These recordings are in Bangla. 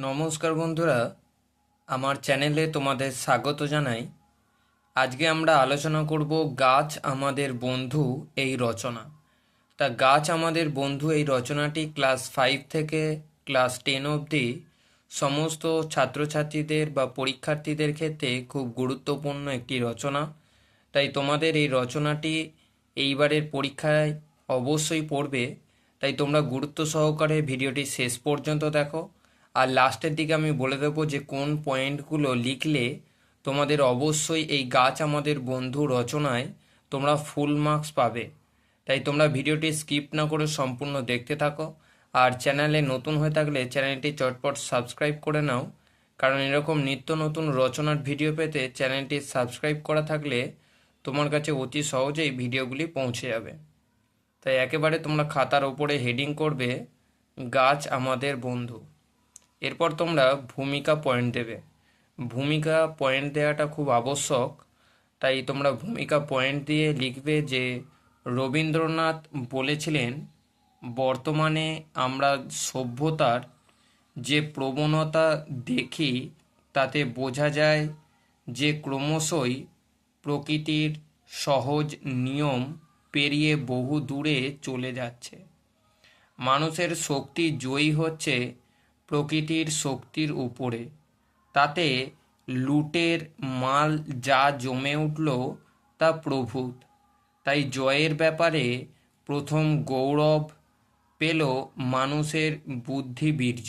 নমস্কার বন্ধুরা, আমার চ্যানেলে তোমাদের স্বাগত জানাই। আজকে আমরা আলোচনা করব গাছ আমাদের বন্ধু এই রচনা। তা গাছ আমাদের বন্ধু এই রচনাটি ক্লাস ফাইভ থেকে ক্লাস টেন অবধি সমস্ত ছাত্রছাত্রীদের বা পরীক্ষার্থীদের ক্ষেত্রে খুব গুরুত্বপূর্ণ একটি রচনা। তাই তোমাদের এই রচনাটি এইবারের পরীক্ষায় অবশ্যই পড়বে। তাই তোমরা গুরুত্ব সহকারে ভিডিওটি শেষ পর্যন্ত দেখো। আর লাস্টের দিকে আমি বলে দেবো যে কোন পয়েন্টগুলো লিখলে তোমাদের অবশ্যই এই গাছ আমাদের বন্ধু রচনায় তোমরা ফুল মার্কস পাবে। তাই তোমরা ভিডিওটি স্কিপ না করে সম্পূর্ণ দেখতে থাকো। আর চ্যানেলে নতুন হয়ে থাকলে চ্যানেলটি চটপট সাবস্ক্রাইব করে নাও। কারণ এরকম নিত্য নতুন রচনার ভিডিও পেতে চ্যানেলটি সাবস্ক্রাইব করা থাকলে তোমার কাছে অতি সহজেই ভিডিওগুলি পৌঁছে যাবে। তাই একেবারে তোমরা খাতার ওপরে হেডিং করবে, গাছ আমাদের বন্ধু। এরপর তোমরা ভূমিকা পয়েন্ট দেবে। ভূমিকা পয়েন্ট দেওয়াটা খুব আবশ্যক, তাই তোমরা ভূমিকা পয়েন্ট দিয়ে লিখবে যে, রবীন্দ্রনাথ বলেছিলেন, বর্তমানে আমরা সভ্যতার যে প্রবণতা দেখি, তাতে বোঝা যায় যে ক্রমশই প্রকৃতির সহজ নিয়ম পেরিয়ে বহু দূরে চলে যাচ্ছে। মানুষের শক্তি জয়ী হচ্ছে প্রকৃতির শক্তির উপরে। তাতে লুটের মাল যা জমে উঠল তা প্রভূত। তাই জয়ের ব্যাপারে প্রথম গৌরব পেল মানুষের বুদ্ধি বীর্য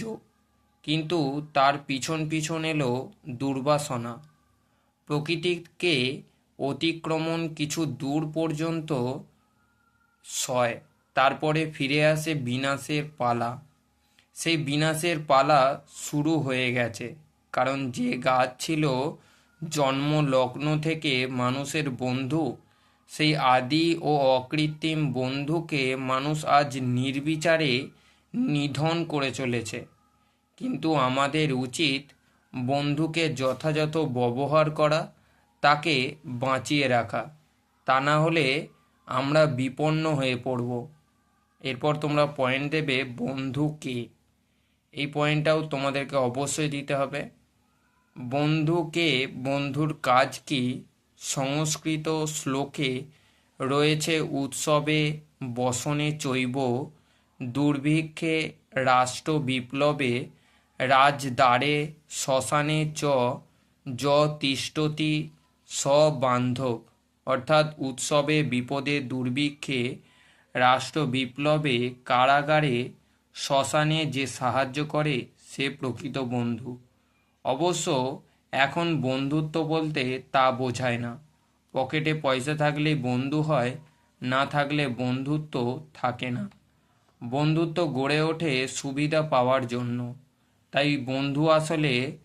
কিন্তু তার পিছন পিছন এলো দুর্বাসনা। প্রকৃতিকে অতিক্রমণ কিছু দূর পর্যন্ত সয়, তারপরে ফিরে আসে বিনাশের পালা। সেই বিনাশের পালা শুরু হয়ে গেছে। কারণ যে গাছ ছিল জন্ম লগ্ন থেকে মানুষের বন্ধু, সেই আদি ও অকৃত্রিম বন্ধুকে মানুষ আজ নির্বিচারে নিধন করে চলেছে। কিন্তু আমাদের উচিত বন্ধুকে যথাযথ ব্যবহার করা, তাকে বাঁচিয়ে রাখা। তা না হলে আমরা বিপন্ন হয়ে পড়ব। এরপর তোমরা পয়েন্ট দেবে বন্ধু কে। এই পয়েন্টটাও তোমাদেরকে অবশ্যই দিতে হবে। বন্ধুকে, বন্ধুর কাজ কি? সংস্কৃত শ্লোকে রয়েছে, উৎসবে বসনে চৈব, দুর্ভিক্ষে রাষ্ট্র বিপ্লবে, রাজদ্বারে শ্মশানে চ, য তিষ্ঠতি সবান্ধব অর্থাৎ উৎসবে বিপদে দুর্ভিক্ষে রাষ্ট্র বিপ্লবে কারাগারে শ্মশানে যে সাহায্য করে, সে প্রকৃত বন্ধু। অবশ্য এখন বন্ধুত্ব বলতে তা বোঝায় না। পকেটে পয়সা থাকলেই বন্ধু হয়, না থাকলে বন্ধুত্ব থাকে না। বন্ধুত্ব গড়ে ওঠে সুবিধা পাওয়ার জন্য। তাই বন্ধু আসলে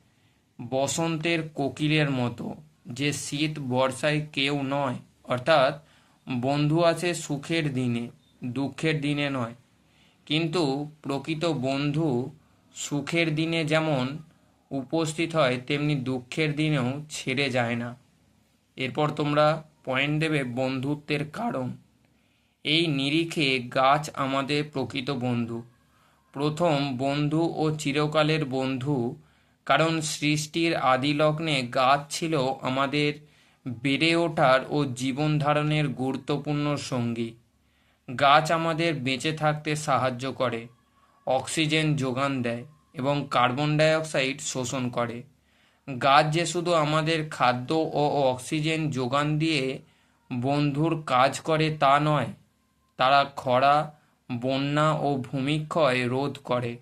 বসন্তের কোকিলের মতো, যে শীত বর্ষায় কেউ নয়, অর্থাৎ বন্ধু আছে সুখের দিনে, দুঃখের দিনে নয়। কিন্তু প্রকৃত বন্ধু সুখের দিনে যেমন উপস্থিত হয়, তেমনি দুঃখের দিনেও ছেড়ে যায় না। এরপর তোমরা পয়েন্ট দেবে বন্ধুত্বের কারণ। এই নিরিখে গাছ আমাদের প্রকৃত বন্ধু। প্রথম বন্ধু ও চিরকালের বন্ধু, কারণ সৃষ্টির আদিলগ্নে গাছ ছিল আমাদের বেড়ে ওঠার ও জীবন ধারণের গুরুত্বপূর্ণ সঙ্গী। গাছ আমাদের বেঁচে থাকতে সাহায্য করে, অক্সিজেন যোগান দেয় এবং কার্বন ডাইঅক্সাইড শোষণ করে। গাছ যে শুধু আমাদের খাদ্য ও অক্সিজেন যোগান দিয়ে বন্ধুর কাজ করে তা নয়, তারা খরা, বন্যা ও ভূমিক্ষয় রোধ করে,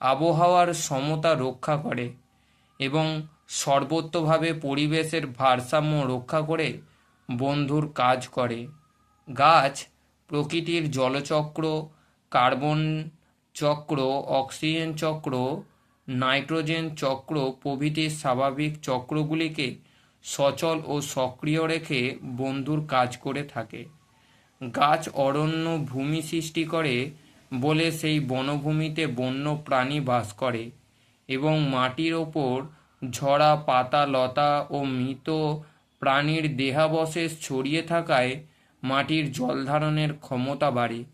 আবহাওয়ার সমতা রক্ষা করে এবং সর্বত্রভাবে পরিবেশের ভারসাম্য রক্ষা করে বন্ধুর কাজ করে। গাছ প্রকৃতির জলচক্র, কার্বন চক্র, অক্সিজেন চক্র, নাইট্রোজেন চক্র প্রভৃতি স্বাভাবিক চক্রগুলিকে সচল ও সক্রিয় রেখে বন্ধুর কাজ করে থাকে। গাছ অরণ্য ভূমি সৃষ্টি করে বলে সেই বনভূমিতে বন্য প্রাণী বাস করে এবং মাটির ওপর ঝরা পাতা, লতা ও মৃত প্রাণীর দেহাবশেষ ছড়িয়ে থাকায় মাটির জল ধারণের ক্ষমতা বাড়ে।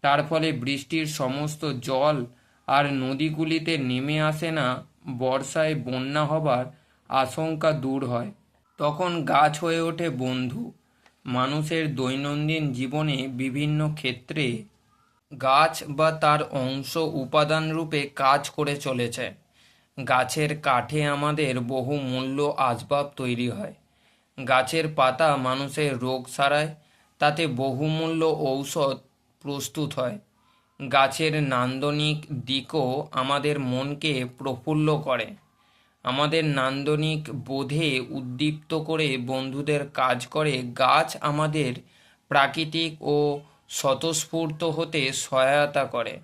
তার ফলে বৃষ্টির সমস্ত জল আর নদীগুলিতে নেমে আসে না, বর্ষায় বন্যা হবার আশঙ্কা দূর হয়। তখন গাছ হয়ে ওঠে বন্ধু। মানুষের দৈনন্দিন জীবনে বিভিন্ন ক্ষেত্রে গাছ বা তার অংশ উপাদান রূপে কাজ করে চলেছে। গাছের কাঠে আমাদের বহু মূল্য আসবাব তৈরি হয়। গাছের পাতা মানুষের রোগ সারায় তাতে বহুমূল্য ঔষধ প্রস্তুত হয়। গাছের নান্দনিক দিকও আমাদের মনকে প্রফুল্ল করে। আমাদের নান্দনিক বোধে উদ্দীপ্ত করে বন্ধুদের কাজ করে গাছ আমাদের প্রাকৃতিক ও স্বতঃস্ফূর্ত হতে সহায়তা করে।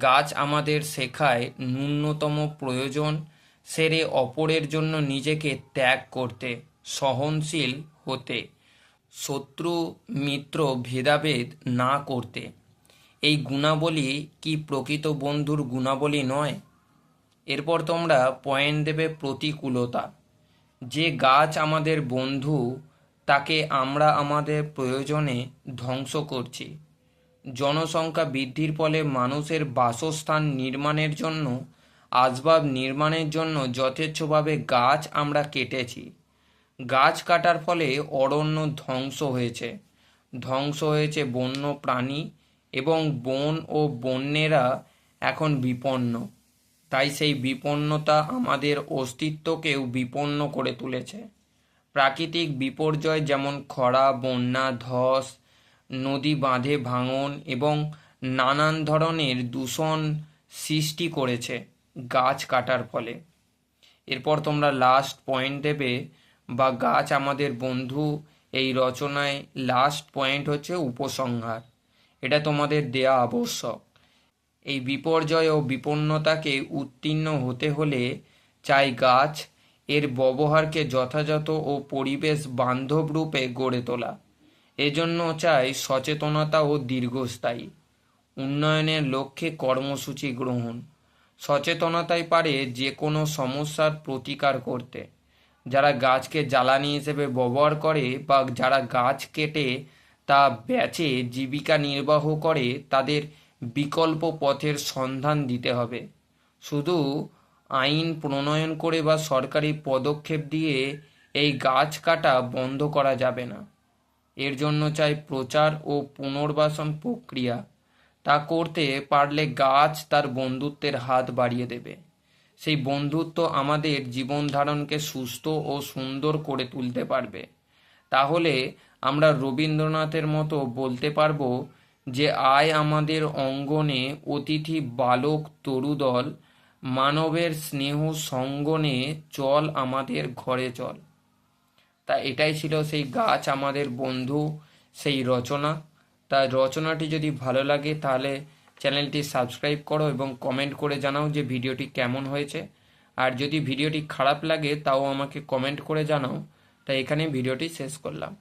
গাছ আমাদের শেখায় ন্যূনতম প্রয়োজন, সেরে অপরের জন্য নিজেকে ত্যাগ করতে, সহনশীল হতে। শত্রু, মিত্র, ভেদাভেদ না করতে। এই গুণাবলী কি প্রকৃত বন্ধুর গুণাবলী নয়? এরপর তোমরা পয়েন্ট দেবে প্রতিকূলতা। যে গাছ আমাদের বন্ধু, তাকে আমরা আমাদের প্রয়োজনে ধ্বংস করছি। জনসংখ্যা বৃদ্ধির ফলে মানুষের বাসস্থান নির্মাণের জন্য, আসবাব নির্মাণের জন্য যথেচ্ছভাবে গাছ আমরা কেটেছি। গাছ কাটার ফলে অরণ্য ধ্বংস হয়েছে। ধ্বংস হয়েছে বন্য প্রাণী এবং বন ও বন্যেরা এখন বিপন্ন। তাই সেই বিপন্নতা আমাদের অস্তিত্বকেও বিপন্ন করে তুলেছে। প্রাকৃতিক বিপর্যয় যেমন খরা, বন্যা, ধস, নদী বাঁধে ভাঙন এবং নানান ধরনের দূষণ সৃষ্টি করেছে গাছ কাটার ফলে। এরপর তোমরা লাস্ট পয়েন্ট দেবে বা গাছ আমাদের বন্ধু, এই রচনায় লাস্ট পয়েন্ট হচ্ছে উপসংহার। এটা তোমাদের দেয়া আবশ্যক। এই বিপর্যয় ও বিপন্নতাকে উত্তীর্ণ হতে হলে চাই গাছ এর ব্যবহারকে যথাযথ ও পরিবেশ বান্ধব রূপে গড়ে তোলা। এজন্য চাই সচেতনতা ও দীর্ঘস্থায়ী। উন্নয়নের লক্ষ্যে কর্মসূচি গ্রহণ। সচেতনতাই পারে যে কোনো সমস্যার প্রতিকার করতে। যারা গাছকে জ্বালানি হিসেবে ব্যবহার করে বা যারা গাছ কেটে তা বেচে জীবিকা নির্বাহ করে, তাদের বিকল্প পথের সন্ধান দিতে হবে। শুধু আইন প্রণয়ন করে বা সরকারি পদক্ষেপ দিয়ে এই গাছ কাটা বন্ধ করা যাবে না। এর জন্য চাই প্রচার ও পুনর্বাসন প্রক্রিয়া। তা করতে পারলে গাছ তার বন্ধুত্বের হাত বাড়িয়ে দেবে। সেই বন্ধুত্ব আমাদের জীবন ধারণকে সুস্থ ও সুন্দর করে তুলতে পারবে। তাহলে আমরা রবীন্দ্রনাথের মতো বলতে পারব যে, আয় আমাদের অঙ্গনে অতিথি বালক তরুদল, মানবের স্নেহ সঙ্গনে চল আমাদের ঘরে চল। তা এটাই ছিল সেই গাছ আমাদের বন্ধু, সেই রচনা। তা রচনাটি যদি ভালো লাগে তাহলে চ্যানেলটি সাবস্ক্রাইব করো এবং কমেন্ট করে জানাও যে ভিডিওটি কেমন হয়েছে। আর যদি ভিডিওটি খারাপ লাগে, তাও আমাকে কমেন্ট করে জানাও। তাই এখানে ভিডিওটি শেষ করলাম।